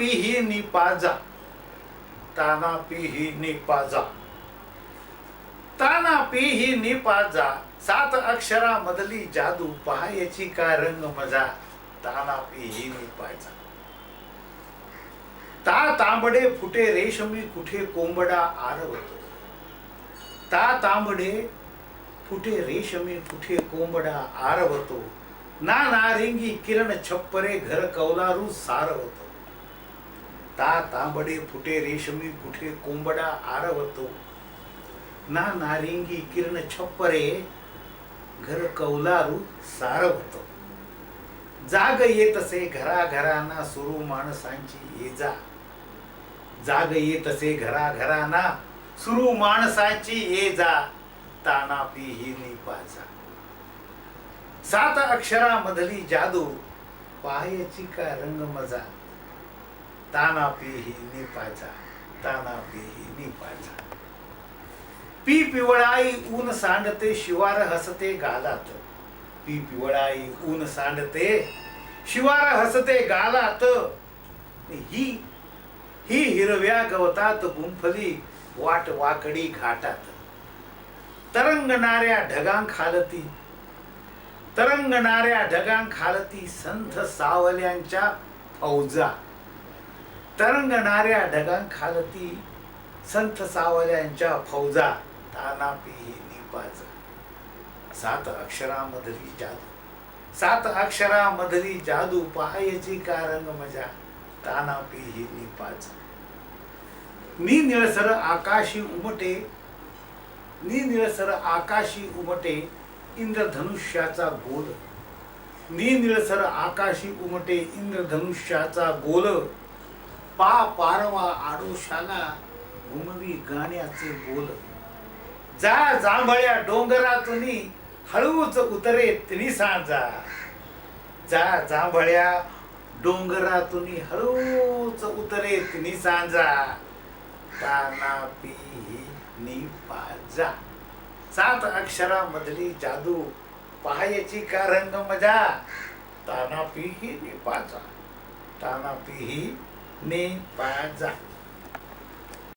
पिही निपाजा ताना पिही निपाजा ताना पिही निपाजा सात अक्षरा मधली जादू पहायची का रंग मजा? ताना पिही निपाजा ता तांबडे फुटे रेशमी कुठे कोंबडा आरवतो? ता तांबडे फुटे रेशमी कुठे कोंबडा आरवतो? ना नारिंगी किरण छप्परे घर कौलारू सारवतो. ता तांबडे फुटे रेशमी कुठे कोंबडा आरवतो. ना नारिंगी किरण छप्परे घर कौलारू सारवतो. जाग येतसे घरा घराना सुरू माणसांची ये जा. जाग येतसे घरा घराना सुरू माणसांची ये जा. ताना पिही निपाजा सात अक्षरामधली जादू पाहायची का रंग मजा ताना पिही निपाजा ताना पिही निपाजा पी पिवळाई ऊन सांडते शिवार हसते गालात. पी पिवळाई ऊन सांडते शिवार हसते गालात. ही ही हिरव्या गवतात गुंफली वाट वाकडी घाटात. तरंगणाऱ्या ढगां खालती तरंगणाऱ्या ढगां खालती संथ सावल्यांच्या फौजा. तरंगणाऱ्या ढगांखालती संत सावल्यांच्या फौजा ताना पिही निपाज. सात अक्षरामधली जादू. सात अक्षरामधली जादू पाहायची का रंग मजा. ताना ही निपाज. नी निळसर आकाशी उमटे नी निळसर आकाशी उमटे इंद्रधनुष्याचा गोल. नी निळसर आकाशी उमटे इंद्रधनुष्याचा गोल. पा पारवा आडोशाला घुमवी गाण्याचे बोल. जा जांभळ्या डोंगरातुनी हळूच उतरे तिनी सांजा. जा जांभळ्या डोंगरातुनी हळूच उतरे तिनी सांजा. ताना पिही निपाजा सात अक्षरामधली जादू पाहायची का रंग मजा ताना पिही निपाजा ताना पिही जा.